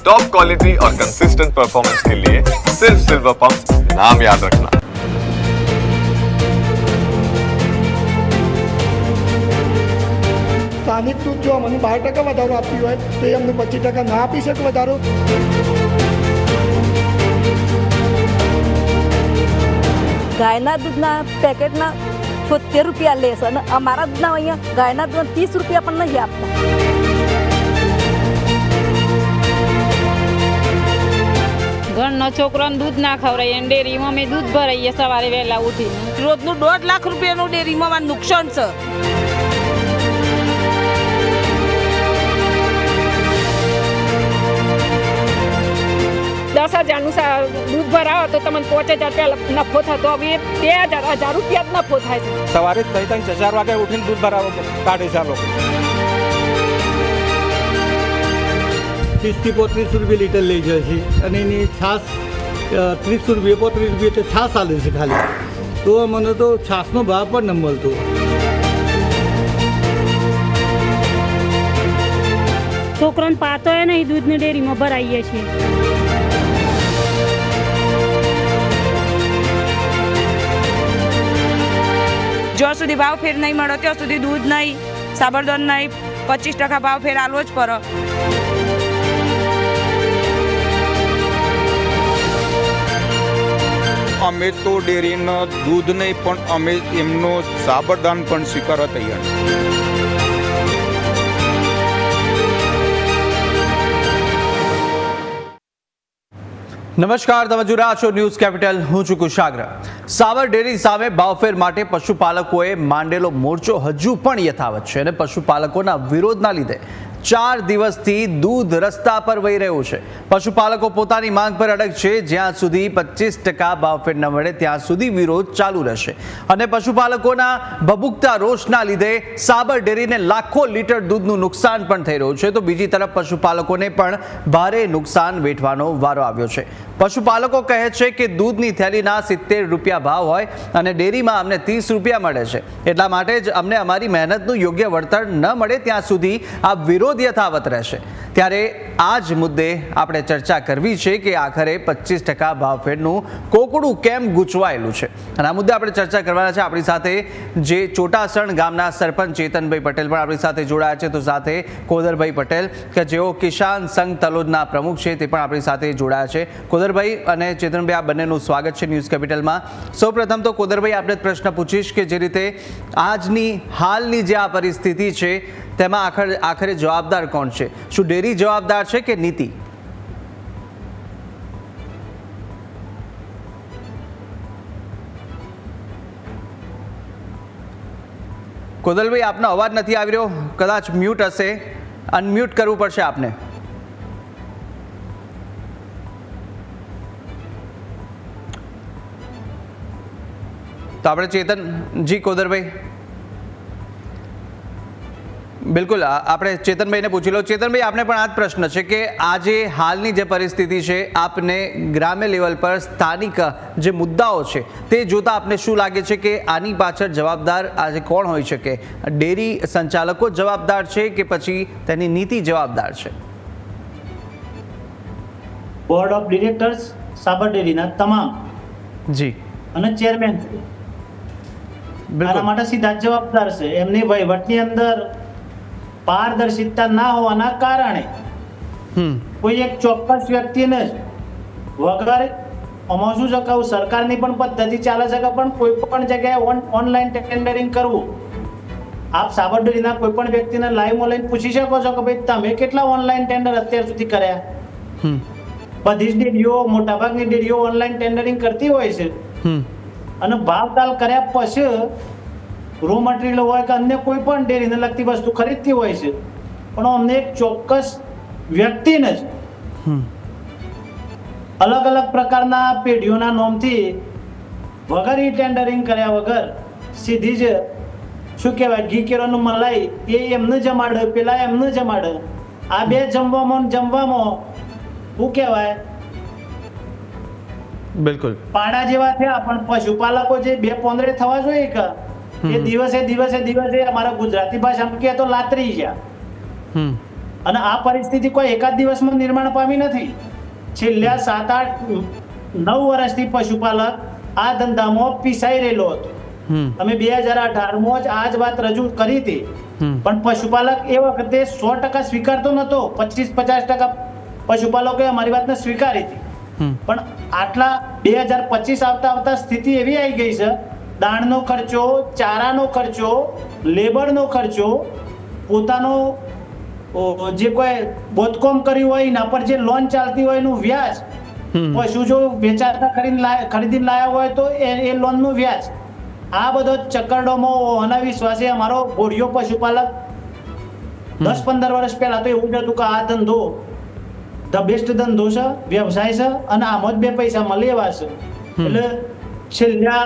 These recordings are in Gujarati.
टॉप क्वालिटी और कंसिस्टेंट परफॉर्मेंस के लिए सिर्फ सिल्वर पंप नाम याद रखना સ્થાનિક દૂધ જો મને બાર ટકા વધારો આપ્યું હોય તો એ અમને પચીસ ટકા ના આપી શકે વધારો ગાયના દૂધના પેકેટના છોતેર રૂપિયા લેશે અને અમારા દૂધના અહીંયા ગાયના દૂધના ત્રીસ રૂપિયા પણ નહીં આપતા ઘરનો છોકરાને દૂધ ના ખવડાવીએ અને ડેરીમાં અમે દૂધ ભરાઈએ સવારે વહેલા ઉઠીને. રોજનું દોઢ લાખ રૂપિયાનું ડેરીમાં નુકસાન છે. દસ હજારનું સા- દૂધ ભરાવો તો તમને પાંચ હજાર રૂપિયા નફો થતો. હવે બે હજાર હજાર રૂપિયા જ નફો થાય છે. સવારે ત્રણ ત્રણ હજાર વાગે ઉઠીને દૂધ ભરાવો કાઢે છે લોકો. ત્રીસથી પોત્રીસ રૂપિયા લીટર લઈ જાય છે. અને એની છાશ ત્રીસ રૂપિયા પોત્રીસ રૂપિયા તો છાશ આલે છે ખાલી. તો મને તો છાશનો ભાવ પણ ન મળતો. છોકરાને પાતો એ નહીં દૂધની ડેરીમાં ભરાઈએ છીએ. જ્યાં સુધી ભાવ ફેર નહીં મળે ત્યાં સુધી દૂધ નહીં સાબરદોન નહીં પચીસ ટકા ભાવ ફેર આલવો જ પડે. અમે તો ડેરીનો દૂધ નહીં, પણ અમે એમનો સાબરદાન પણ સ્વીકારવા તૈયાર નમસ્કાર, તમે જોઈ રહ્યા છો ન્યૂઝ કેપિટલ. હું છું કુશાગ્ર. સાબર ડેરી સામે ભાવફેર માટે પશુપાલકોએ માંડેલો મોરચો હજુ પણ યથાવત છે અને પશુપાલકોના વિરોધના લીધે ચાર દિવસથી દૂધ રસ્તા પર વહી રહ્યું છે. પશુપાલકો પોતાની માંગ પર અડગ છે. જ્યાં સુધી પચીસ ટકા ભાવફેર ન મળે, ત્યાં સુધી વિરોધ ચાલુ રહેશે. અને પશુપાલકોના ભભૂકતા રોષના લીધે સાબર ડેરીને લાખો લીટર દૂધનું નુકસાન પણ થઈ રહ્યું છે. તો બીજી તરફ પશુપાલકોને પણ ભારે નુકસાન વેઠવાનો વારો આવ્યો છે. પશુપાલકો કહે છે કે દૂધની થેલીના સિત્તેર રૂપિયા ભાવ હોય અને ડેરીમાં અમને ત્રીસ રૂપિયા મળે છે. એટલા માટે જ અમને અમારી મહેનતનું યોગ્ય વળતર ન મળે. ત્યાં સુધી આ વિરોધ યથાવત રહેશે. ત્યારે આ જ મુદ્દે આપણે ચર્ચા કરવી છે કે આખરે પચીસ ટકા ભાવફેરનું કોકડું કેમ ગૂંચવાયેલું છે? અને આ મુદ્દે આપણે ચર્ચા કરવાના છે આપણી સાથે જે ચોટાસણ ગામના સરપંચ ચેતનભાઈ પટેલ પણ આપણી સાથે જોડાયા છે. તો સાથે કોદરભાઈ પટેલ કે જેઓ કિસાન સંઘ તલોદના પ્રમુખ છે તે પણ આપણી સાથે જોડાયા છે. કોદરભાઈ અને ચેતનભાઈ, આ બંનેનું સ્વાગત છે ન્યૂઝ કેપિટલમાં. સૌપ્રથમ તો કોદરભાઈ, આપણે પ્રશ્ન પૂછીશ કે જે રીતે આજની, હાલની જે આ પરિસ્થિતિ છે તેમાં આખર, આખરે જવાબદાર કોણ છે? શું ડેરી જવાબદાર છે કે નીતિ? કોદલભાઈ, આપનો અવાજ નથી આવી રહ્યો. કદાચ મ્યુટ હશે. અનમ્યુટ કરવું પડશે આપને. તો આપણે ચેતન જી કોદરભાઈ બિલકુલ આપણે ચેતનભાઈને પૂછી લો ચેતનભાઈ આપને પણ આ જ પ્રશ્ન છે કે આજે હાલની જે પરિસ્થિતિ છે આપને ગ્રામ્ય લેવલ પર સ્થાનિક જે મુદ્દાઓ છે તે જોતા આપને શું લાગે છે કે આની પાછળ જવાબદાર આજે કોણ હોઈ શકે? ડેરી સંચાલકો જવાબદાર છે કે પછી તેની નીતિ જવાબદાર છે? બોર્ડ ઓફ ડિરેક્ટર્સ સાબર ડેરીના તમામ જી. અને ચેરમેન આના માટે સીધા જવાબદાર છે. એમની વહીવટની અંદર પારદર્શિતા ના હોવાના કારણે કોઈ એક ચોક્કસ વ્યક્તિને વગર આમાં શું છે કહું સરકારની પણ પદ્ધતિ ચાલે છે કે પણ કોઈ પણ જગ્યાએ ઓનલાઈન ટેન્ડરિંગ કરવું? આપ સાબર ડેરીના કોઈ પણ વ્યક્તિને લાઈવ ઓનલાઈન પૂછી શકો છો કે ભાઈ તમે કેટલા ઓનલાઈન ટેન્ડર અત્યાર સુધી કર્યા? બધી જ ડેરીઓ મોટાભાગની ડેરીઓ ઓનલાઈન ટેન્ડરિંગ કરતી હોય છે. હમ. અને ભાવતાલ કર્યા પછી રો મટીરિયલ હોય કે અન્ય કોઈ પણ ડેરીને લગતી વસ્તુ ખરીદતી હોય છે પણ અમને એક ચોક્કસ વ્યક્તિને જ અલગ અલગ પ્રકારના પેઢીઓના નોમથી વગર ઈ ટેન્ડરિંગ કર્યા વગર સીધી જ શું કહેવાય ઘી કેરોનું મલાઈ એ એમને જમાડે પેલા એમને જમાડે. આ બે જમવામાં જમવામાં શું કહેવાય? બિલકુલ. પાડા જેવા થયા પણ પશુપાલકો જે બે પોંદડે થવા જોઈએ કે એ દિવસે દિવસે દિવસે અમારા ગુજરાતી ભાષામાં કહે તો લાતરી ગયા. અને આ પરિસ્થિતિ કોઈ એકાદ દિવસમાં નિર્માણ પામી નથી. છેલ્લા સાત આઠ નવ વર્ષથી પશુપાલક આ ધંધામાં પીસાઈ રહેલો હતો. અમે બે હજાર અઢારમાં જ આ જ વાત રજૂ કરી હતી. પણ પશુપાલક એ વખતે સો ટકા સ્વીકારતો નતો પચીસ પચાસ ટકા પશુપાલકોએ અમારી વાતને સ્વીકારી હતી. પણ આટલા બે હજાર પચીસ આવતા આવતા સ્થિતિ એવી આવી ગઈ છે દાણનો ખર્ચો ચારાનો ખર્ચો લેબરનો ખર્ચો પોતાનો જે કોઈ બોધકોમ કર્યું હોય એના પર જે લોન ચાલતી હોય એનું વ્યાજ. પશુ જો વેચાતા ખરીદીને ખરીદીને લાયા હોય તો એ લોનનું વ્યાજ. આ બધો ચક્કરડોમાં આના વિશ્વાસે અમારો ઘોડિયો પશુપાલક દસ પંદર વર્ષ પહેલા તો એવું જ હતું કે આ ધંધો ધ બેસ્ટ ધંધો છે વ્યવસાય છે અને આમાં જ બે પૈસા મળી એવા છે. એટલે છેલ્લા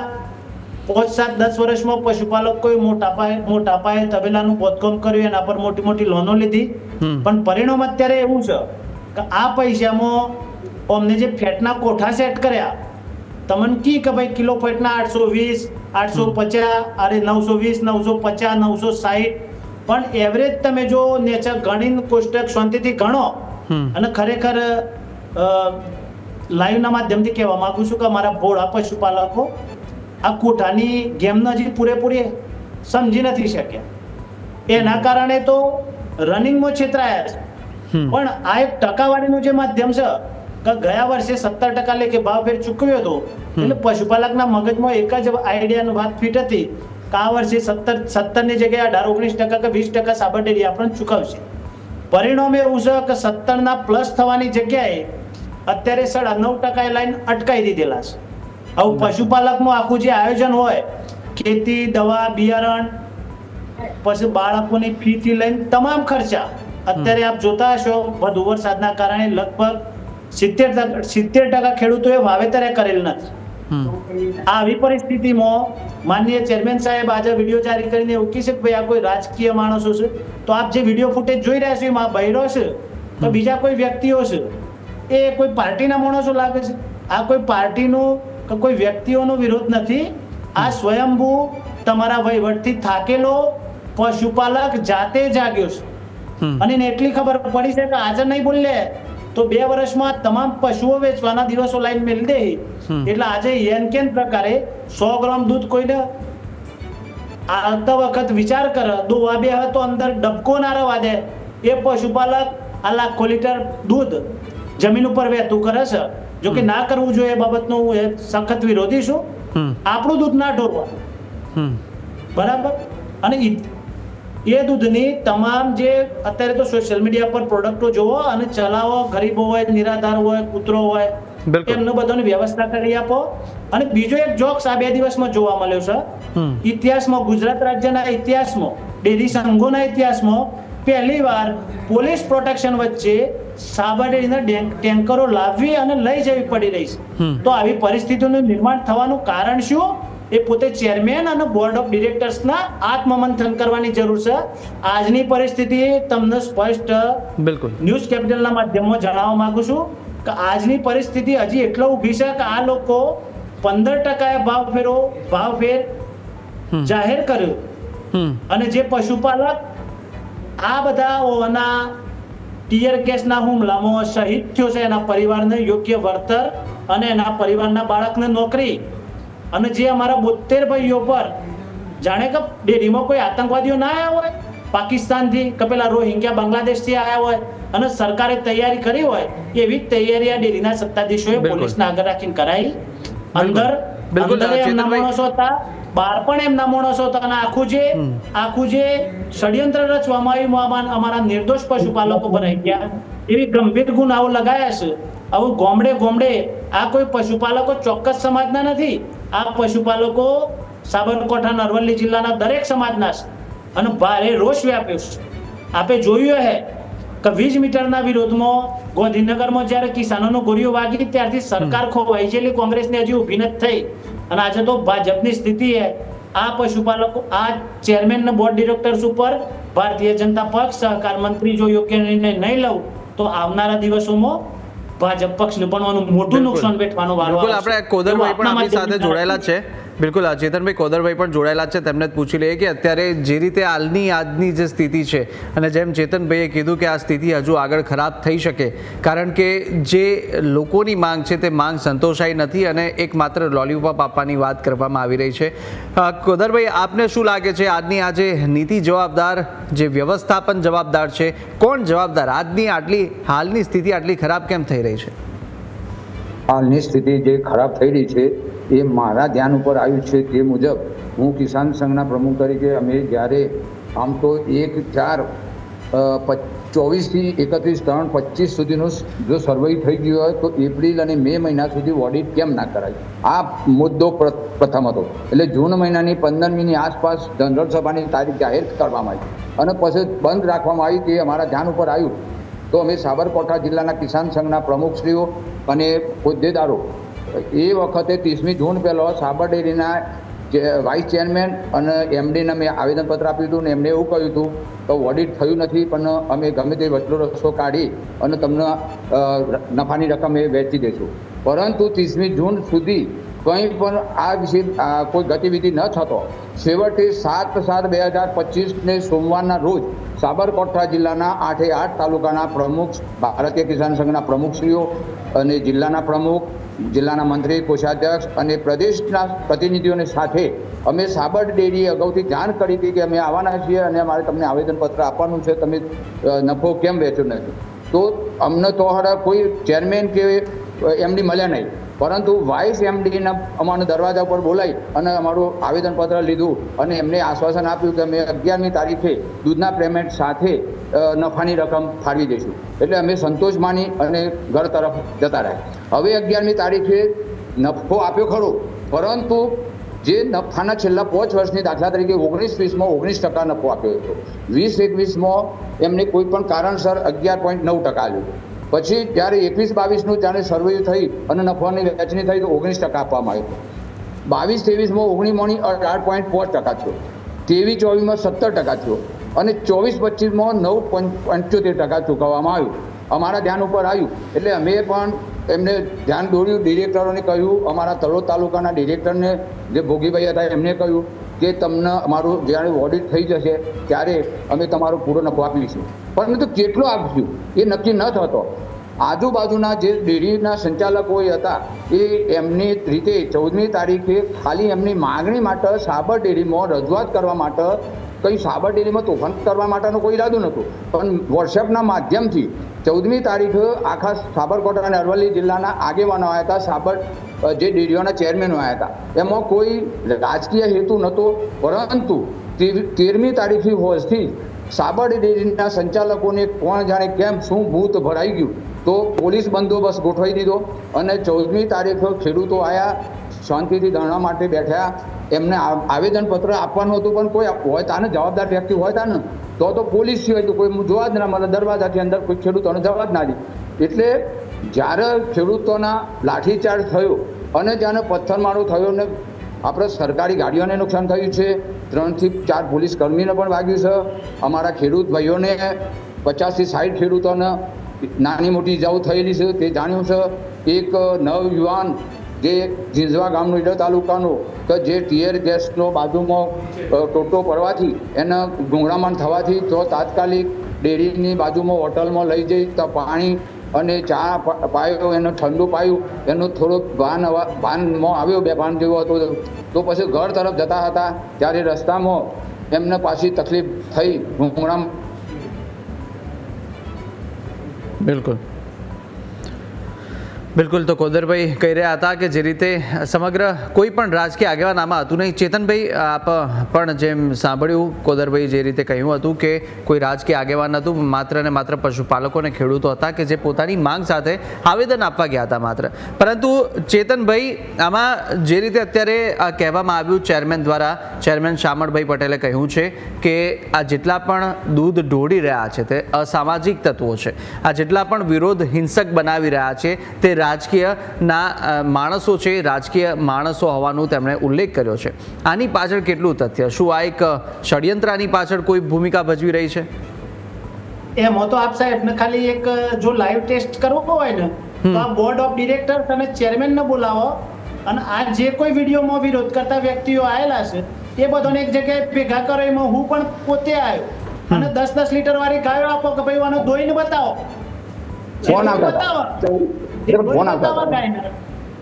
પાંચ સાત દસ વર્ષમાં પશુપાલક કોઈ મોટા પાયે મોટા પાયે તબેલાનું ખોદકામ કર્યું એના પર મોટી મોટી લોનો લીધી. પણ પરિણામ અત્યારે એવું છે કે આ પૈસામાં અમને જે ફેટના કોઠા સેટ કર્યા તમને કી કે ભાઈ કિલો ફેટના આઠસો વીસ આઠસો પચાસ અરે નવસો વીસ નવસો પચાસ નવસો સાહીઠ. પણ એવરેજ તમે જો નેચર ગણીને કોષ્ટક શાંતિથી ગણો અને ખરેખર લાઈવના માધ્યમથી કહેવા માંગુ છું કે અમારા ભોળા પશુપાલકો આ કોઠાની ગેમને હજી પૂરેપૂરી સમજી નથી શક્યા. એના કારણે તો રનિંગમાં છેતરાયા છે. પણ આ એક ટકાવારીનું જે માધ્યમ છે કે ગયા વર્ષે સત્તર ટકા લેખે ભાવ ફેર ચૂકવ્યો હતો એટલે પશુપાલકના મગજમાં એક જ આઈડિયાનો વાત ફિટ હતી કે આ વર્ષે સત્તર સત્તરની જગ્યાએ અઢાર ઓગણીસ ટકા કે વીસ ટકા સાબરડેરી આપણને ચૂકવશે. પરિણામ એવું છે કે સત્તરના પ્લસ થવાની જગ્યાએ અત્યારે સાડા નવ ટકા લાઈન અટકાઈ દીધેલા છે. આવું પશુપાલકનું આખું જે આયોજન હોય ખેતી દવા બિયારણ પછી બાળકોની ફી થી લઈને તમામ ખર્ચા અત્યારે આપ જોતા હશો વધુ વરસાદના કારણે લગભગ સિત્તેર સિત્તેર ટકા ખેડૂતોએ વાવેતરે કરેલ નથી. આવી પરિસ્થિતિમાં માનનીય ચેરમેન સાહેબ આજે વીડિયો જારી કરીને એવું છે કે ભાઈ આ કોઈ રાજકીય માણસો છે તો આપ જે વીડિયો ફૂટેજ જોઈ રહ્યા છો એમાં ભૈરો છે તો બીજા કોઈ વ્યક્તિઓ છે એ કોઈ પાર્ટીના માણસો લાગે છે? આ કોઈ પાર્ટીનો કે કોઈ વ્યક્તિઓનો વિરોધ નથી? આ સ્વયંભૂ તમારા વહીવટથી થાકેલો પશુપાલક જાતે જાગ્યો છે. અને એટલી ખબર પડી છે કે આજે નહીં બોલે તો બે વર્ષમાં તમામ પશુઓ વેચવાના દિવસો લાઈન મેળ દે. એટલે આજે એન કેન પ્રકારે સો ગ્રામ દૂધ કોઈને આવતા વખત વિચાર કર દોવા બે હતો અંદર ડબકો ના રવા દે. એ પશુપાલક આ લાખો લીટર દૂધ જમીન ઉપર વહેતું કરે છે. જો કે ના કરવું જોઈએ એ બાબતનો હું સખત વિરોધી છું. આપણું દૂધ ના ઢોરવા. હમ. બરાબર? અને એ દૂધની તમામ જે અત્યારે તો સોશિયલ મીડિયા પર પ્રોડક્ટો જોવો અને ચલાવો ગરીબો હોય નિરાધાર હોય કૂતરો હોય. એમનું બધાની વ્યવસ્થા કરી આપો. અને બીજો એક જોક્સ આ બે દિવસમાં જોવા મળ્યો છે. ઇતિહાસમાં ગુજરાત રાજ્યના ઇતિહાસમાં ડેરી સંઘોના ઇતિહાસમાં પહેલી વાર પોલીસ પ્રોટેક્શન વચ્ચે સાબરડેરીના ટેન્કરો લાવવી અને લઈ જવી પડી રહી છે. તો આવી પરિસ્થિતિનું નિર્માણ થવાનું કારણ શું? એ પોતે ચેરમેન અને બોર્ડ ઓફ ડિરેક્ટર્સના આત્મમંથન કરવાની જરૂર છે. આજની પરિસ્થિતિ તમને સ્પષ્ટ બિલકુલ. ન્યૂઝ કેપિટલના માધ્યમમાં જણાવવા માંગુ છું કે આજની પરિસ્થિતિ હજી એટલો ઊભી છે કે આ લોકો પંદર ટકાએ ભાવ ફેરો ભાવ ફેર જાહેર કર્યો. અને જે પશુપાલક આ બધા ઓના ટીયર ગેસના હુમલામાં શહીદ થયો છે. એના પરિવારને યોગ્ય વળતર અને એના પરિવારના બાળકને નોકરી. અને જે અમારા બોતેર ભાઈઓ પર જાણે કે ડેરીમાં કોઈ આતંકવાદીઓ ના આવ્યા હોય પાકિસ્તાનથી કે પેલા રોહિંગ્યા બાંગ્લાદેશથી આવ્યા હોય અને સરકારે તૈયારી કરી હોય એવી તૈયારી આ ડેરીના સત્તાધીશોએ પોલીસને આગળ રાખીને કરાઈ. અંદર અંદર એમના માણસો હતા. બહાર પણ એમના માણસો હતા અને આખું જે આખું જે ષડયંત્ર રચવામાં આવ્યું અમારા નિર્દોષ પશુપાલકો પર આવી ગયા. એવી ગંભીર ગુનાઓ લગાયા છે. આવું ગોમડે ગોમડે આ કોઈ પશુપાલકો ચોક્કસ સમાજના નથી. આ પશુપાલકો સાબરકાંઠા અરવલ્લી જિલ્લાના દરેક સમાજના છે. અને ભારે રોષ વ્યાપ્યો છે. આપે જોયું હે કે વીસ મીટરના વિરોધમાં ગાંધીનગરમાં જ્યારે કિસાનોનો ગોળીઓ વાગી ત્યારથી સરકાર ખોવાઈ છે એટલે કોંગ્રેસની હજી ઊભી નથી થઈ. અને આજે તો ભાજપની સ્થિતિ હે આ પશુપાલકો આ ચેરમેન ને બોર્ડ ડિરેક્ટર્સ ઉપર ભારતીય જનતા પક્ષ સહકાર મંત્રી જો યોગ્ય નિર્ણય નહીં લઉં તો આવનારા દિવસોમાં ભાજપ પક્ષને પણ મોટું નુકસાન વેઠવાનો વારો આપણે કોદરભાઈ પણ આપણી સાથે જોડાયેલા છે. બિલકુલ ચેતનભાઈ કોદરભાઈ પણ જોડાયેલા છે. તેમને પૂછી લઈએ કે અત્યારે જે રીતે હાલની આજની જે સ્થિતિ છે અને જેમ ચેતનભાઈએ કીધું કે આ સ્થિતિ હજુ આગળ ખરાબ થઈ શકે, કારણ કે જે લોકોની માંગ છે તે માંગ સંતોષાઈ નથી અને એકમાત્ર લોલીપોપ આપવાની વાત કરવામાં આવી રહી છે. કોદરભાઈ, આપને શું લાગે છે? આજની આ જે નીતિ જવાબદાર, જે વ્યવસ્થાપન જવાબદાર છે, કોણ જવાબદાર? આજની આટલી, હાલની સ્થિતિ આટલી ખરાબ કેમ થઈ રહી છે? હાલની સ્થિતિ જે ખરાબ થઈ રહી છે એ મારા ધ્યાન ઉપર આવ્યું છે તે મુજબ હું કિસાન સંઘના પ્રમુખ તરીકે અમે જ્યારે આમ તો એક ચાર ચોવીસથી એકત્રીસ ત્રણ પચીસ સુધીનું જો સર્વે થઈ ગયું હોય તો એપ્રિલ અને મે મહિના સુધી ઓડિટ કેમ ના કરાય? આ મુદ્દો પ્ર- પ્રથમ હતો. એટલે જૂન મહિનાની પંદરમીની આસપાસ જનરલ સભાની તારીખ જાહેર કરવામાં આવી. અને પછી બંધ રાખવામાં આવી તે અમારા ધ્યાન ઉપર આવ્યું. તો અમે સાબરકાંઠા જિલ્લાના કિસાન સંઘના પ્રમુખશ્રીઓ અને હોદ્દેદારો એ વખતે ત્રીસમી જૂન પહેલો સાબર ડેરીના જે વાઇસ ચેરમેન અને એમડીને મેં આવેદનપત્ર આપ્યું હતું ને એમણે એવું કહ્યું હતું, તો ઓડિટ થયું નથી, પણ અમે ગમે તે વચલો રસ્તો કાઢી અને તમને નફાની રકમ એ વહેંચી દઈશું પરંતુ ત્રીસમી જૂન સુધી કંઈ પણ આ વિશે કોઈ ગતિવિધિ ન થતો. છેવટે સાત સાત બે હજાર પચીસને સોમવારના રોજ સાબરકાંઠા જિલ્લાના આઠે આઠ તાલુકાના પ્રમુખ, ભારતીય કિસાન સંઘના પ્રમુખશ્રીઓ અને જિલ્લાના પ્રમુખ જિલ્લાના મંત્રી, કોષાધ્યક્ષ અને પ્રદેશના પ્રતિનિધિઓને સાથે અમે સાબર ડેરીએ અગાઉથી જાણ કરી હતી કે અમે આવવાના છીએ અને અમારે તમને આવેદનપત્ર આપવાનું છે. તમે નફો કેમ વેચ્યો નથી? તો અમને તો હડા કોઈ ચેરમેન કે એમની મળ્યા નહીં. પરંતુ વાઇસ એમડીના અમારા દરવાજા પર બોલાવી અને અમારું આવેદનપત્ર લીધું અને એમને આશ્વાસન આપ્યું કે અમે અગિયારમી તારીખે દૂધના પેમેન્ટ સાથે નફાની રકમ ફાળવી દઈશું. એટલે અમે સંતોષ માની અને ઘર તરફ જતા રહ્યા. હવે અગિયારમી તારીખે નફો આપ્યો ખરો, પરંતુ જે નફાના છેલ્લા પાંચ વર્ષની દાખલા તરીકે ઓગણીસ વીસમાં ઓગણીસ ટકા નફો આપ્યો હતો. વીસ એકવીસમાં એમને કોઈ પણ કારણસર અગિયાર પોઈન્ટ નવ ટકા આપ્યું. પછી જ્યારે એકવીસ બાવીસનું જ્યારે સર્વે થઈ અને નફાની વહેંચણી થઈ તો ઓગણીસ ટકા આપવામાં આવ્યો. બાવીસ ત્રેવીસમાં ઓગણીસમાંની અઢાર પોઈન્ટ પાંચ ટકા થયો. ત્રેવીસ ચોવીસમાં સત્તર ટકા થયો. અને ચોવીસ પચીસમાં નવ પંચોતેર ટકા ચૂકવવામાં આવ્યું. અમારા ધ્યાન ઉપર આવ્યું. એટલે અમે પણ એમને ધ્યાન દોર્યું, ડિરેક્ટરોને કહ્યું, અમારા તળોદ તાલુકાના ડિરેક્ટરને, જે ભોગીભાઈ હતા, એમને કહ્યું કે તમને અમારું જ્યારે ઓડિટ થઈ જશે, ત્યારે અમે તમારો પૂરો નફો આપીશું પરંતુ કેટલો આપશું? એ નક્કી ન થતો. આજુબાજુના જે ડેરીના સંચાલકો હતા, એ એમની રીતે ચૌદમી તારીખે ખાલી એમની માગણી માટે સાબર ડેરીમાં રજૂઆત કરવા માટે, કંઈ સાબર ડેરીમાં તોફાન કરવા માટેનો કોઈ ઈરાદો નહોતો. પણ વોટ્સએપના માધ્યમથી ચૌદમી તારીખ આખા સાબરકાંઠા અને અરવલ્લી જિલ્લાના આગેવાનો આવ્યા હતા સાબર જે ડેરીઓના ચેરમેનો આવ્યા હતા. એમાં કોઈ રાજકીય હેતુ નહોતો પરંતુ તેરમી તારીખથી હોજથી સાબર ડેરીના સંચાલકોને કોણ જાણે કેમ શું ભૂત ભરાઈ ગયું, તો પોલીસ બંદોબસ્ત ગોઠવાઈ દીધો અને ચૌદમી તારીખે ખેડૂતો આવ્યા શાંતિથી ધરણા માટે બેઠા એમને આવેદનપત્ર આપવાનું હતું, પણ કોઈ હોય તાને જવાબદાર વ્યક્તિ હોય તાને તો તો પોલીસ સિવાય તો કોઈ જોવા જ ના મળે, દરવાજાથી અંદર કોઈ ખેડૂતોને જવા જ ના દે. એટલે જ્યારે ખેડૂતોના લાઠીચાર્જ થયો અને જ્યારે પથ્થરમારો થયો ને આપણે સરકારી ગાડીઓને નુકસાન થયું છે, ત્રણથી ચાર પોલીસ કર્મીને પણ વાગ્યું છે. અમારા ખેડૂત ભાઈઓને પચાસથી સાઠ ખેડૂતોને નાની મોટી ઇજાઓ થયેલી છે. તે જાણ્યું છે એક નવ યુવાન જે ઝીંઝવા ગામનો ઈડર તાલુકાનો કે જે ટીયર ગેસનો બાજુમાં ટોટો પડવાથી એના ગુંગળામણ થવાથી તો તાત્કાલિક ડેરીની બાજુમાં હોટલમાં લઈ જઈ તો પાણી અને ચા પાયો, એનું ઠંડુ પાયું, એનું થોડુંક ભાન ભાનમાં આવ્યો બે ભાન જેવો હતો. તો પછી ઘર તરફ જતા હતા. ત્યારે રસ્તામાં એમને પાછી તકલીફ થઈ. ગુંગળામ બિલકુલ. બિલકુલ, તો કોદરભાઈ કહી રહ્યા હતા કે જે રીતે સમગ્ર કોઈ પણ રાજકીય આગેવાન આમાં હતું નહીં. ચેતનભાઈ, આપ પણ જેમ સાંભળ્યું, કોદરભાઈ જે રીતે કહ્યું હતું કે કોઈ રાજકીય આગેવાન હતું, માત્ર ને માત્ર પશુપાલકો અને ખેડૂતો હતા કે જે પોતાની માંગ સાથે આવેદન આપવા ગયા હતા માત્ર. પરંતુ ચેતનભાઈ, આમાં જે રીતે અત્યારે કહેવામાં આવ્યું ચેરમેન દ્વારા, ચેરમેન શામળભાઈ પટેલે કહ્યું છે કે આ જેટલા પણ દૂધ ઢોળી રહ્યા છે તે અસામાજિક તત્વો છે. આ જેટલા પણ વિરોધ હિંસક બનાવી રહ્યા છે તે રાજકીયના માણસો છે રાજકીય માણસો હોવાનું તેમણે ઉલ્લેખ કર્યો છે. આની પાછળ કેટલું તથ્ય? શું આ એક ષડયંત્રની પાછળ કોઈ ભૂમિકા ભજવી રહી છે? એમ તો આપ સાહેબ ને ખાલી એક જો લાઈવ ટેસ્ટ કરવો હોય ને તો આ બોર્ડ ઓફ ડિરેક્ટર્સ અને ચેરમેન ને બોલાવો અને આ જે કોઈ વિડીયોમાં વિરોધ કરતા વ્યક્તિઓ આવેલા છે એ બધાને એક જગ્યાએ ભેગા કરો એમાં હું પણ પોતે આવ્યો. અને દસ દસ લીટર વાળી ગાયો આપો કે ભાઈ આનો ધોઈને બતાવો. બતાવો. આવતા હતા.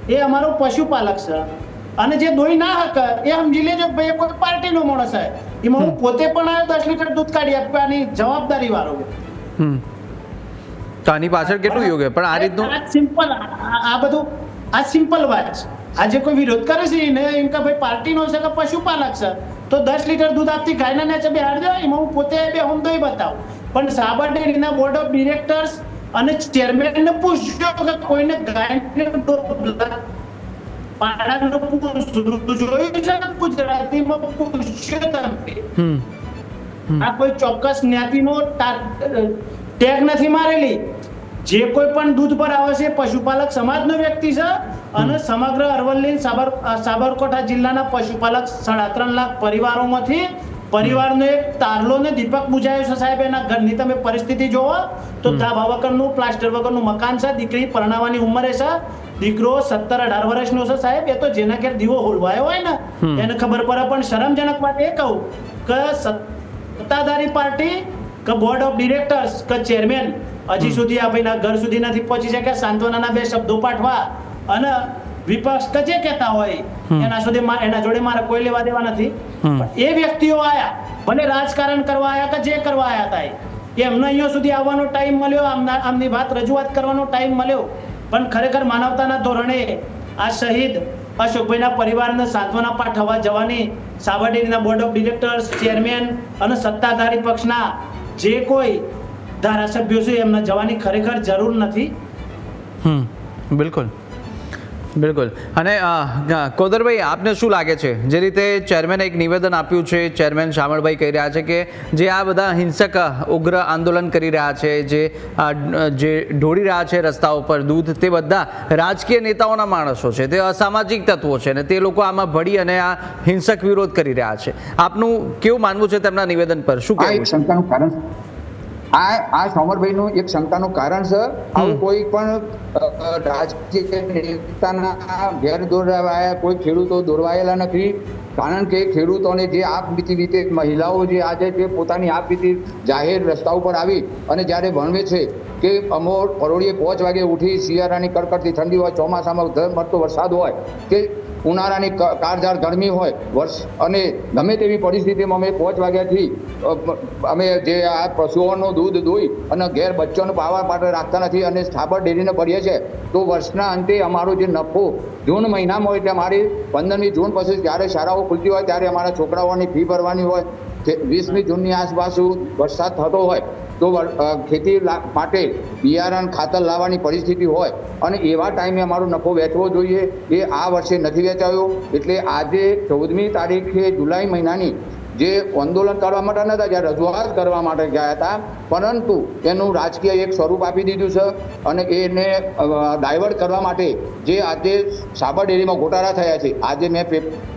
એ અમારો પશુપાલક છે. અને જે દોઈ ના હક એ સમજી લેજો ભાઈ કોઈ પાર્ટીનો માણસ છે. એમાં હું પોતે પણ આવ્યો દસ લીટર દૂધ કાઢી આપવાની જવાબદારી વાળો હમ. તો આની પાછળ કેટલું યોગ્ય? પણ આ રીતનું આ સિમ્પલ આ બધું આ સિમ્પલ વાત છે. આ જે કોઈ વિરોધ કરે છે ને એમ કે ભાઈ પાર્ટીનો છે કે પશુપાલક છે તો દસ લીટર દૂધ આપતી ગાયના નેચે બેહાડ દો એમાં હું પોતે બે હોમ દોઈ બતાવું. પણ સાબર ડેરીના બોર્ડ ઓફ ડિરેક્ટર્સ અને ચેરમેનને પૂછજો કે કોઈને ગાયને પાડાનું જોયું છે ગુજરાતીમાં પૂછ્યો તમે આ કોઈ ચોક્કસ જ્ઞાતિનો ટેગ નથી મારેલી. જે કોઈ પણ દૂધ પર આવે છે પશુપાલક સમાજનો વ્યક્તિ છે અને સમગ્ર અરવલ્લી સાબર સાબરકાંઠા જિલ્લાના પશુપાલક સાડા ત્રણ લાખ પરિવારોમાંથી પરિવારનો એક તારલો ને દીપક બુજાયો છે સાહેબ એના ઘરની તમે પરિસ્થિતિ જોવો તો ધાબા વગરનું પ્લાસ્ટર વગરનું મકાન છે દીકરી પરણાવવાની ઉંમરે છે દીકરો સત્તર અઢાર વર્ષનો છે સાહેબ એ તો જેના ઘેર દીવો હોલવાયો હોય ને એને ખબર પડે પણ શરમજનક વાત એ કહું કે સત્તાધારી પાર્ટી કે બોર્ડ ઓફ ડિરેક્ટર્સ કે ચેરમેન હજી સુધી આ ભાઈના ઘર સુધી નથી પહોંચી શક્યા સાંત્વનાના બે શબ્દો પાઠવા અને વિપક્ષ કે જે કહેતા હોય એના સુધી એના જોડે મારે કોઈ લેવા દેવા નથી. પણ એ વ્યક્તિઓ આયા ભલે રાજકારણ કરવા આયા કે જે કરવા આયા હતા. એમને અહીંયા સુધી આવવાનો ટાઈમ મળ્યો આમના આમની વાત રજૂઆત કરવાનો ટાઈમ મળ્યો. પણ ખરેખર માનવતાના ધોરણે આ શહીદ અશોકભાઈના પરિવારને સાંત્વના પાઠવવા જવાની સાવરડેરીના બોર્ડ ઓફ ડિરેક્ટર્સ ચેરમેન અને સત્તાધારી પક્ષના જે કોઈ ધારાસભ્યો છે એમને જવાની ખરેખર જરૂર નથી. હમ. બિલકુલ. બિલકુલ. અને કોદરભાઈ આપને શું લાગે છે? જે રીતે ચેરમેને એક નિવેદન આપ્યું છે ચેરમેન શામળભાઈ કહી રહ્યા છે કે જે આ બધા હિંસક ઉગ્ર આંદોલન કરી રહ્યા છે જે જે ઢોળી રહ્યા છે રસ્તા ઉપર દૂધ તે બધા રાજકીય નેતાઓના માણસો છે તે અસામાજિક તત્વો છે અને તે લોકો આમાં ભળી અને આ હિંસક વિરોધ કરી રહ્યા છે. આપનું કેવું માનવું છે તેમના નિવેદન પર? શું કહેવું શંકાનું કારણ આ આ સોમરભાઈનું એક શંકાનું કારણ છે. આવું કોઈ પણ રાજકીય નેતાના ઘેર દોરવાયા કોઈ ખેડૂતો દોરવાયેલા નથી. કારણ કે ખેડૂતોને જે આપવીતી રીતે મહિલાઓ જે આજે જે પોતાની આપવીતી જાહેર રસ્તા ઉપર આવી અને જ્યારે ભણવે છે કે અમો પરોળીએ પાંચ વાગે ઉઠી શિયાળાની કડકડતી ઠંડી હોય ચોમાસામાં ધરમરતો વરસાદ હોય કે ઉનાળાની કાળઝાળ ગરમી હોય, વર્ષ, અને ગમે તેવી પરિસ્થિતિમાં અમે પાંચ વાગ્યાથી અમે જે આ પશુઓનું દૂધ દોઈ અને ઘેર બચ્ચોને પાવા માટે રાખતા નથી અને સ્થાપર ડેરીને ભરીએ છીએ, તો વર્ષના અંતે અમારો જે નફો જૂન મહિનામાં હોય એટલે અમારી પંદરમી જૂન પછી જ્યારે શાળાઓ ખુલતી હોય, ત્યારે અમારા છોકરાઓની ફી ભરવાની હોય વીસમી જૂનની આસપાસ વરસાદ થતો હોય, તો ખેતી માટે બિયારણ ખાતર લાવવાની પરિસ્થિતિ હોય. અને એવા ટાઈમે અમારો નફો વેચવો જોઈએ. એ આ વર્ષે નથી વેચાયો. એટલે આજે ચૌદમી તારીખે જુલાઈ મહિનાની જે આંદોલન કરવા માટે નહોતા જ્યાં રજૂઆત કરવા માટે ગયા હતા. પરંતુ એનું રાજકીય એક સ્વરૂપ આપી દીધું છે અને એને ડાયવર્ટ કરવા માટે જે આજે સાબર ડેરીમાં ગોટાળા થયા છે, આજે મેં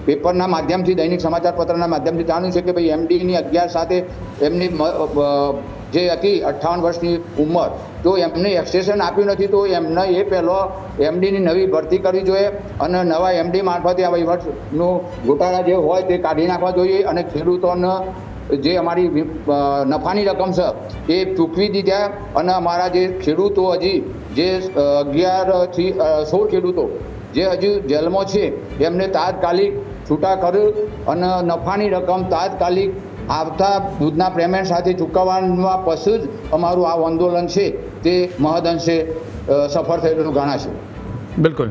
પેપરના માધ્યમથી, દૈનિક સમાચાર પત્રના માધ્યમથી જાણ્યું છે કે ભાઈ એમડીની અગિયાર સાથે એમની જે હતી અઠ્ઠાવન વર્ષની ઉંમર તો એમને એક્સટેન્શન આપ્યું નથી તો એમને એ પહેલો એમડીની નવી ભરતી કરવી જોઈએ અને નવા એમડી મારફતે આ વહીવટનું ગોટાળા જે હોય તે કાઢી નાખવા જોઈએ અને ખેડૂતોને જે અમારી નફાની રકમ છે એ ચૂકવી દીધા અને અમારા જે ખેડૂતો હજી જે અગિયારથી સોળ ખેડૂતો જે હજુ જેલમાં છે એમને તાત્કાલિક છૂટા કર્યું અને નફાની રકમ તાત્કાલિક આવતા દૂધના પેમેન્ટ સાથે ચૂકવવામાં પછી જ અમારું આ આંદોલન છે તે મહદઅંશે સફળ થયેલું ગણાશે. બિલકુલ.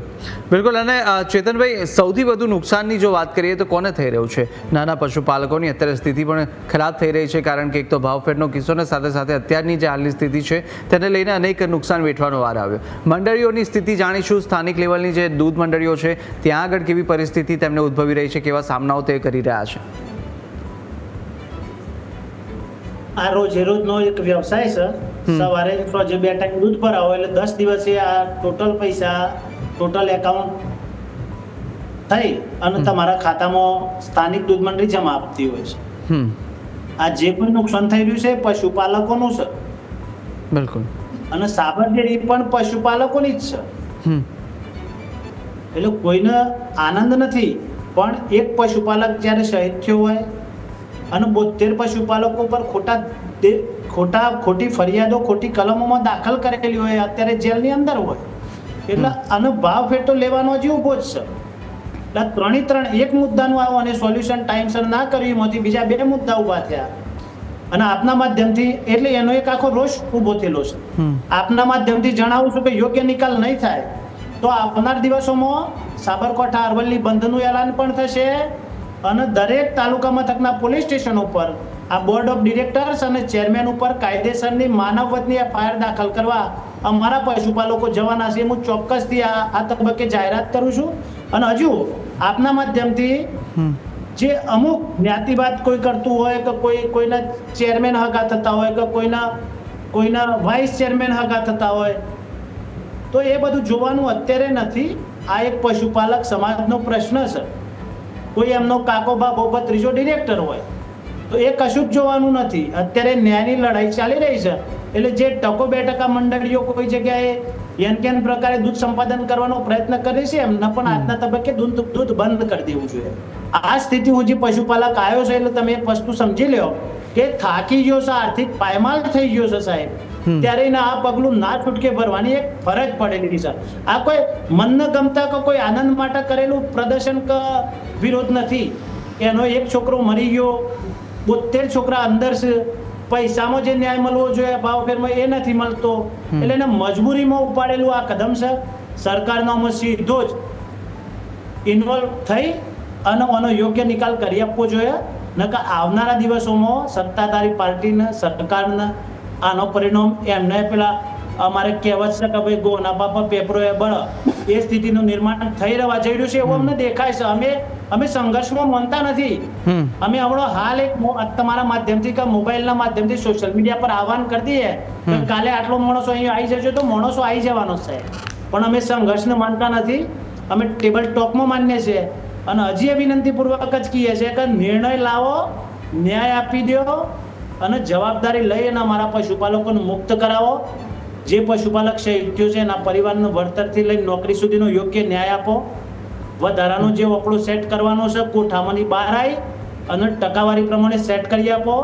બિલકુલ, અને ચેતનભાઈ, સૌથી વધુ નુકસાનની જો વાત કરીએ તો કોને થઈ રહ્યું છે? નાના પશુપાલકોની અત્યારે સ્થિતિ પણ ખરાબ થઈ રહી છે, કારણ કે એક તો ભાવફેરનો કિસ્સો ને સાથે સાથે અત્યારની જે હાલની સ્થિતિ છે, તેને લઈને અનેક નુકસાન વેઠવાનો વાર આવ્યો. મંડળીઓની સ્થિતિ જાણીશું, સ્થાનિક લેવલની જે દૂધ મંડળીઓ છે, ત્યાં આગળ કેવી પરિસ્થિતિ તેમને ઉદ્ભવી રહી છે, કેવા સામનાઓ તે કરી રહ્યા છે? આ રોજે રોજનો એક વ્યવસાય છે. સવારે રોજે બે ટાઈમ દૂધ ભરાવો એટલે દસ દિવસે આ ટોટલ પૈસા ટોટલ એકાઉન્ટ થઈ અને તમારા ખાતામાં સ્થાનિક દૂધ મંડળી જમા આપતી હોય છે. આ જે પણ નુકસાન થઈ રહ્યું છે પશુપાલકોનું છે. બિલકુલ. અને સાબર ડેરી પણ પશુપાલકોની જ છે. એટલે કોઈને આનંદ નથી પણ એક પશુપાલક જ્યારે શહીદ થયો હોય અને બોતેર પશુપાલકો પર ખોટા ખોટા ખોટી ફરિયાદો ખોટી કલમોમાં દાખલ કરેલી હોય અત્યારે જેલની અંદર હોય. એટલે આનો ભાવ ફેટો લેવાનો જ ઊભો જ છે. એટલે ત્રણે ત્રણ એક મુદ્દાનું આવો અને સોલ્યુશન ટાઈમસર ના કર્યું એમાંથી બીજા બે મુદ્દા ઊભા થયા. અને આપના માધ્યમથી એટલે એનો એક આખો રોષ ઊભો થયેલો છે. આપના માધ્યમથી જણાવું છું કે યોગ્ય નિકાલ નહીં થાય. તો આવનાર દિવસોમાં સાબરકાંઠા અરવલ્લી બંધનું એલાન પણ થશે. અને દરેક તાલુકા મથકના પોલીસ સ્ટેશન ઉપર આ બોર્ડ ઓફ ડિરેક્ટર્સ અને ચેરમેન ઉપર કાયદેસરની માનવ વતની એફઆઈઆર દાખલ કરવા અમારા પશુપાલકો જવાના છે. હું ચોક્કસથી આ આ તબક્કે જાહેરાત કરું છું. અને હજુ આપના માધ્યમથી જે અમુક જ્ઞાતિવાદ કોઈ કરતું હોય કે કોઈ કોઈના ચેરમેન હગા થતા હોય કે કોઈના કોઈના વાઇસ ચેરમેન હગા થતા હોય તો એ બધું જોવાનું અત્યારે નથી. આ એક પશુપાલક સમાજનો પ્રશ્ન છે. કોઈ એમનો કાકો બાબો ત્રીજો ડિરેક્ટર હોય તો એ કશું જ જોવાનું નથી. અત્યારે ન્યાયની લડાઈ ચાલી રહી છે એટલે જે ટકો બે ટકા મંડળીઓ કોઈ જગ્યાએ એન કેન પ્રકારે દૂધ સંપાદન કરવાનો પ્રયત્ન કરે છે એમને પણ આજના તબક્કે દૂધ દૂધ બંધ કરી દેવું જોઈએ. આ સ્થિતિ હું જે પશુપાલક આવ્યો છે એટલે તમે એક વસ્તુ સમજી લો કે થાકી ગયો છે આર્થિક પાયમાલ થઈ ગયો છે સાહેબ. ત્યારે એને આ પગલું ના છૂટકે ભરવાની એક ફરજ પડેલી છે. આ કોઈ મન ગમતા કે કોઈ આનંદ માટે કરેલું પ્રદર્શન કે વિરોધ નથી. એનો એક છોકરો મરી ગયો. બોતેર છોકરા અંદર છે. પૈસામાં જે ન્યાય મળવો જોઈએ ભાવ ફેરમાં એ નથી મળતો. એટલે એને મજબૂરીમાં ઉપાડેલું આ કદમ છે. સરકારનો અમે સીધો જ ઇન્વોલ્વ થઈ અને આનો યોગ્ય નિકાલ કરી આપવો જોઈએ. નકર આવનારા દિવસોમાં સત્તાધારી પાર્ટીને સરકારને આનો પરિણામ એમને પેલા અમારે કહેવત છે કે ભાઈ ગોના બાપા પેપરો એ બળ. એ સ્થિતિનું નિર્માણ થઈ રહેવા જઈ રહ્યું છે એવું અમને દેખાય છે. અમે અમે સંઘર્ષમાં માનતા નથી. અમે હમણાં હાલ એક તમારા માધ્યમથી કે મોબાઈલના માધ્યમથી સોશિયલ મીડિયા પર આહવાન કરી દઈએ. કે કાલે આટલો માણસો અહીં આવી જજો તો માણસો આવી જવાનો છે. પણ અમે સંઘર્ષને માનતા નથી. અમે ટેબલ ટોકમાં માનીએ છીએ. અને હજી એ વિનંતીપૂર્વક જ કહીએ છીએ કે નિર્ણય લાવો ન્યાય આપી દો અને જવાબદારી લઈ અને અમારા પશુપાલકોને મુક્ત કરાવો. જે પશુપાલક છે થયો છે એના પરિવારનું વળતરથી લઈને નોકરી સુધીનો યોગ્ય ન્યાય આપો. વધારાનો જે વકડું સેટ કરવાનો છે કોઠામાંની બહાર આવી અને ટકાવારી પ્રમાણે સેટ કરી આપો.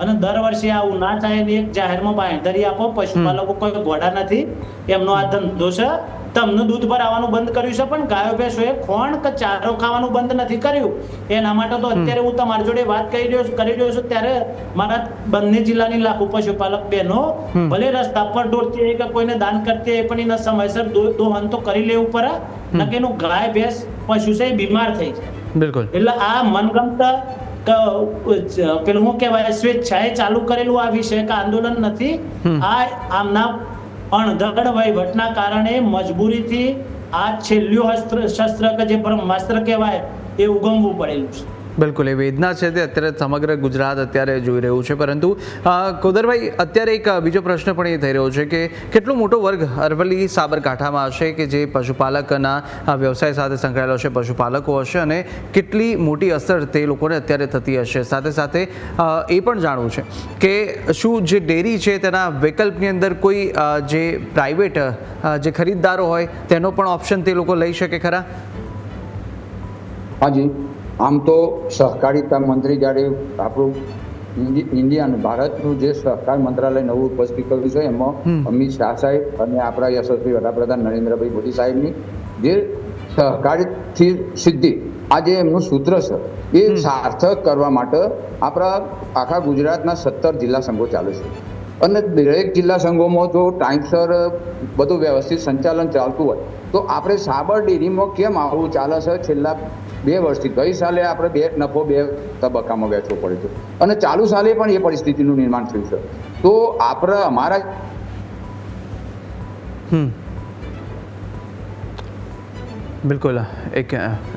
અને દર વર્ષે આવું ના થાય એક જાહેરમાં બાંધરી આપો. પશુપાલકો કોઈ ઘોડા નથી. એમનો આ ધંધો છે. તમને દૂધ ભરાવાનું બંધ કર્યું છે પણ ગાયો ભેંસોએ ખોણ કે ચારો ખાવાનું બંધ નથી કર્યું. એના માટે તો અત્યારે હું તમારી જોડે વાત કરી રહ્યો છું કરી રહ્યો છું ત્યારે મારા બંને જિલ્લાની લાખો પશુપાલક બહેનો ભલે રસ્તા પર દોડતી હોય કે કોઈને દાન કરતી હોય પણ એના સમયસર દોહન તો કરી લેવું પડે. નકે એનું ગાય ભેંસ પશુ છે એ બીમાર થઈ જાય. બિલકુલ. એટલે આ મનગમતા પેલું હું કહેવાય સ્વેચ્છાએ ચાલુ કરેલું આ વિષય કે આંદોલન નથી. આ આમના અણધડ વહીવટના કારણે મજબૂરીથી આ છેલ્લું શસ્ત્ર કે જે બ્રહ્માસ્ત્ર કહેવાય, એ ઉગમવું પડેલું છે. બિલકુલ, એ વેદના છે તે અત્યારે સમગ્ર ગુજરાત અત્યારે જોઈ રહ્યું છે. પરંતુ કોદરભાઈ, અત્યારે એક બીજો પ્રશ્ન પણ એ થઈ રહ્યો છે કે કેટલો મોટો વર્ગ અરવલ્લી સાબરકાંઠામાં હશે કે જે પશુપાલકના વ્યવસાય સાથે સંકળાયેલો છે, પશુપાલકો હશે અને કેટલી મોટી અસર તે લોકોને અત્યારે થતી હશે? સાથે સાથે એ પણ જાણવું છે કે શું જે ડેરી છે તેના વિકલ્પની અંદર કોઈ જે પ્રાઇવેટ જે ખરીદદારો હોય તેનો પણ ઓપ્શન તે લોકો લઈ શકે ખરા? હાજી આમ તો સહકારિતા મંત્રી જ્યારે આપણું ઇન્ડિ- ઇન્ડિયા અને ભારતનું જે સહકાર મંત્રાલય નવું ઉપસ્થિત કર્યું છે એમાં અમિત શાહ સાહેબ અને આપણા યશસ્વી વડાપ્રધાન નરેન્દ્રભાઈ મોદી સાહેબની જે સહકારથી સિદ્ધિ આ જે એમનું સૂત્ર છે એ સાર્થક કરવા માટે આપણા આખા ગુજરાતના સત્તર જિલ્લા સંઘો ચાલે છે. અને દરેક જિલ્લા સંઘોમાં જો ટાઈમસર બધું વ્યવસ્થિત સંચાલન ચાલતું હોય તો આપણે સાબર ડેરીમાં કેમ આવું ચાલે છે? છેલ્લા બે વર્ષથી ગઈ સાલે આપણે બે નફો બે તબક્કામાં વેચવો પડ્યો છે. અને ચાલુ સાલે પણ એ પરિસ્થિતિનું નિર્માણ થયું છે. તો આપણે અમારા બિલકુલ એક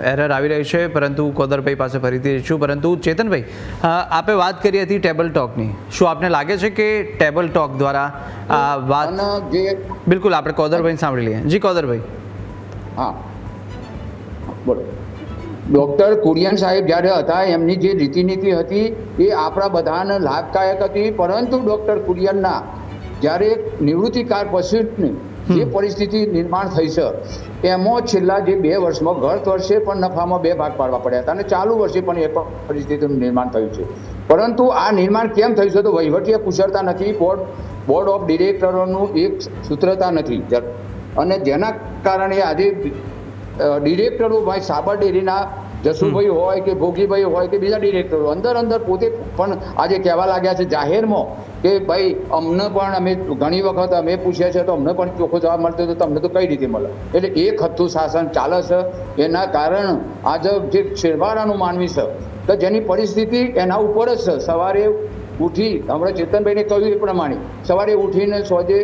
એરર આવી રહી છે પરંતુ કોદરભાઈ પાસે ફરીથી છું પરંતુ ચેતનભાઈ આપે વાત કરી હતી ટેબલ ટોકની. શું આપને લાગે છે કે ટેબલ ટોક દ્વારા આ વાત બિલકુલ આપણે કોદરભાઈને સાંભળી લઈએ. જી કોદરભાઈ. હા. બોલો. ડોક્ટર કુરિયન સાહેબ જ્યારે હતા એમની જે રીતિનીતિ હતી એ આપણા બધાને લાભદાયક હતી પરંતુ ડોક્ટર કુરિયનના જ્યારે નિવૃત્તિકાર પછીની જે પરિસ્થિતિ નિર્માણ થઈ છે એમાં છેલ્લા જે બે વર્ષમાં ગત વર્ષે પણ નફામાં બે ભાગ પાડવા પડ્યા હતા અને ચાલુ વર્ષે પણ એ પરિસ્થિતિનું નિર્માણ થયું છે. પરંતુ આ નિર્માણ કેમ થયું છે તો વહીવટીય કુશળતા નથી બોર્ડ બોર્ડ ઓફ ડિરેક્ટરોનું એક સૂત્રતા નથી. અને જેના કારણે આજે ડિરેક્ટરો ભાઈ સાબર ડેરીના જસુભાઈ હોય કે ભોગીભાઈ હોય કે બીજા ડિરેક્ટરો અંદર અંદર પોતે પણ આજે કહેવા લાગ્યા છે જાહેરમાં કે ભાઈ અમને પણ અમે ઘણી વખત અમે પૂછ્યા છે તો અમને પણ ચોખ્ખો જવાબ મળતો તો તમને તો કઈ રીતે મળે? એટલે એક હથ્થું શાસન ચાલે છે એના કારણ આજે જે છેડવાડાનું માનવી છે તો જેની પરિસ્થિતિ એના ઉપર જ છે. સવારે ઉઠી હમણાં ચેતનભાઈને કહ્યું એ પ્રમાણે સવારે ઉઠીને સોજે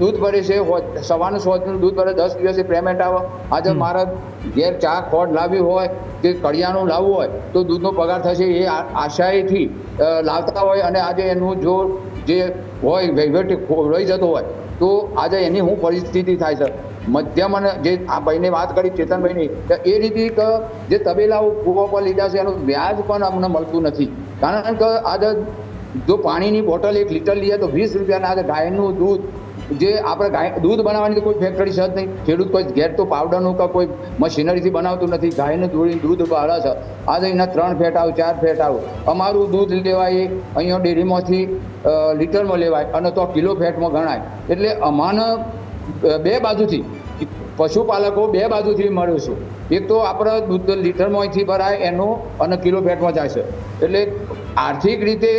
દૂધ ભરે છે સવારનું સોજનું દૂધ ભરે દસ દિવસે પેમેન્ટ આવે આજે મારા ઘેર ચા ખોટ લાવવી હોય કે કડિયાનું લાવવું હોય તો દૂધનો પગાર થશે એ આશાએથી લાવતા હોય અને આજે એનું જો જે હોય વહીવટ રહી જતો હોય તો આજે એની શું પરિસ્થિતિ થાય છે. મધ્યમ અને જે આ ભાઈને વાત કરી ચેતનભાઈની તો એ રીતે કે જે તબેલાઓ પૂર્વ પર લીધા છે એનું વ્યાજ પણ અમને મળતું નથી. કારણ કે આજે જો પાણીની બોટલ એક લીટર લઈએ તો વીસ રૂપિયાના આજે ગાયનું દૂધ જે આપણે ગાય દૂધ બનાવવાની કોઈ ફેક્ટરી છે જ નહીં. ખેડૂત કોઈ ઘેર તો પાવડરનું કે કોઈ મશીનરીથી બનાવતું નથી. ગાયને ધોળીને દૂધ બહાર છે. આજે એના ત્રણ ફેટ આવ, ચાર ફેટ આવ. અમારું દૂધ લેવાય અહીંયા ડેરીમાંથી લીટરમાં લેવાય અને તો કિલો ફેટમાં ગણાય. એટલે અમાને બે બાજુથી, પશુપાલકો બે બાજુથી મળ્યું છું. એક તો આપણે દૂધ લીટરમાંથી ભરાય એનું અને કિલો ફેટમાં જાય છે. એટલે આર્થિક રીતે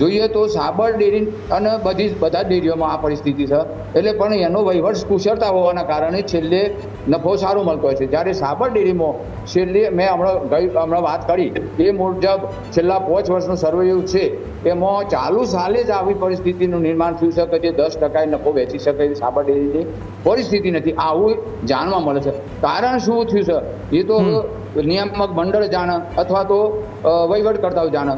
જોઈએ તો સાબર ડેરી અને બધી બધા ડેરીઓમાં આ પરિસ્થિતિ છે. એટલે પણ એનો વહીવટ કુશળતા હોવાના કારણે છેલ્લે નફો સારો મળતો હોય છે. જ્યારે સાબર ડેરીમાં છેલ્લે મેં હમણાં ગઈ હમણાં વાત કરી. એ મુજબ છેલ્લા પાંચ વર્ષનું સર્વે એવું છે એમાં ચાલુ સાલે જ આવી પરિસ્થિતિનું નિર્માણ થયું છે કે જે દસ ટકાએ નફો વેચી શકે છે સાબર ડેરીની પરિસ્થિતિ નથી. આવું જાણવા મળે છે. કારણ શું થયું છે? એ તો નિયામક મંડળ જાણે અથવા તો વહીવટ કરતા જાણે.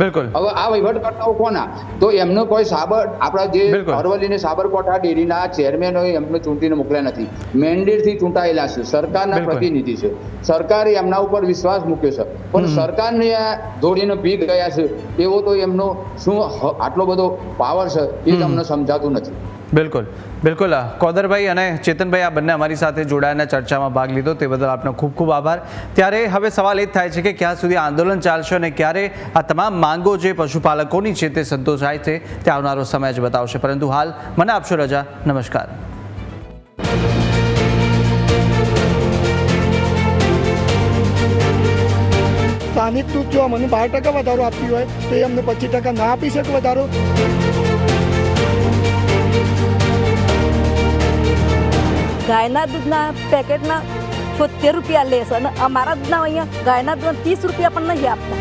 બિલકુલ. હવે આ વહીવટકર્તાઓ કોના? તો એમનો કોઈ સાબર આપણા જે બિલકુલ. અરવલ્લી ને સાબરકાંઠા ડેરીના ચેરમેનો એમને ચૂંટીને મોકલ્યા નથી. મેન્ડેટથી ચૂંટાયેલા છે. સરકારના પ્રતિનિધિ છે. સરકારે એમના ઉપર વિશ્વાસ મૂક્યો છે. પણ સરકારને આ દોડીને પી ગયા છે એવો તો એમનો શું આટલો બધો પાવર છે એ તમને સમજાતું નથી. બિલકુલ. બિલકુલ. કોદરભાઈ અને ચેતનભાઈ આ બંને અમારી સાથે જોડાયાના ચર્ચામાં ભાગ લીધો. તે બદલ આપનો ખૂબ ખૂબ આભાર. ત્યારે હવે સવાલ એ જ થાય છે કે ક્યાં સુધી આંદોલન ચાલશે અને ક્યારે આ તમામ માંગો જે પશુપાલકોની છે તે સંતોષાય છે તે આવનારો સમય જ બતાવશે. પરંતુ હાલ મને આપશો રજા. નમસ્કાર. સ્થાનિક દૂધ જો અમને બાર ટકા વધારો આપતી હોય તો એ અમને પચીસ ટકા ના આપી શકે વધારો. ગાયના દૂધના પેકેટના છોતેર રૂપિયા લેશે અને અમારા દૂધના અહીંયા ગાયના દૂધના ત્રીસ રૂપિયા પણ નહીં આપતા.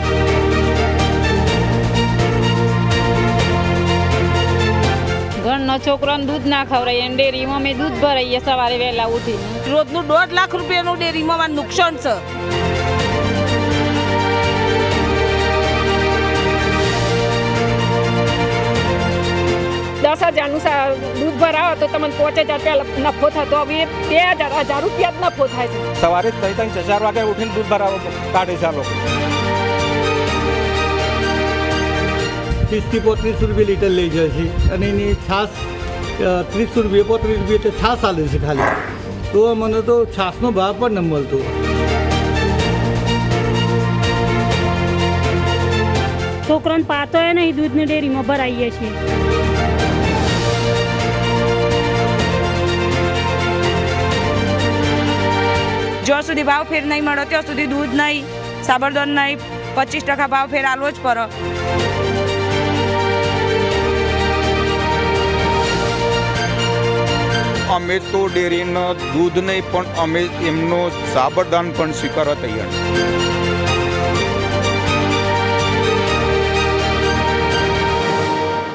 ઘરનો છોકરાને દૂધ ના ખવડાય એને ડેરીમાં અમે દૂધ ભરાઈએ સવારે વહેલા ઉઠી રોજનું દોઢ લાખ રૂપિયાનું ડેરીમાં નુકસાન છે. દસ હજારનું સા- દૂધ ભરાવો તો તમને પાંચ હજાર રૂપિયા નફો થતો હવે એ બે હજાર હજાર રૂપિયા જ નફો થાય છે. સવારે જ ત્રણ ત્રણ હજાર વાગે ઉઠીને દૂધ ભરાવો કાઢે છે લોકો. ત્રીસથી પોત્રીસ રૂપિયા લીટર લઈ જાય છે. અને એની છાશ ત્રીસ રૂપિયા પોત્રીસ રૂપિયા તે છાશ આલે છે ખાલી. તો મને તો છાશનો ભાવ પણ ન મળતો. છોકરાને ને નહીં દૂધની ડેરીમાં ભરાઈએ છીએ. જ્યાં સુધી ભાવ ફેર નહીં મળે, ત્યાં સુધી દૂધ નહીં, સાબરદોન નહીં, પચીસ ટકા ભાવ ફેર આલવો જ પડે અમે તો ડેરીનો દૂધ નહીં, પણ અમે એમનો સાબરદાન પણ સ્વીકારવા તૈયાર.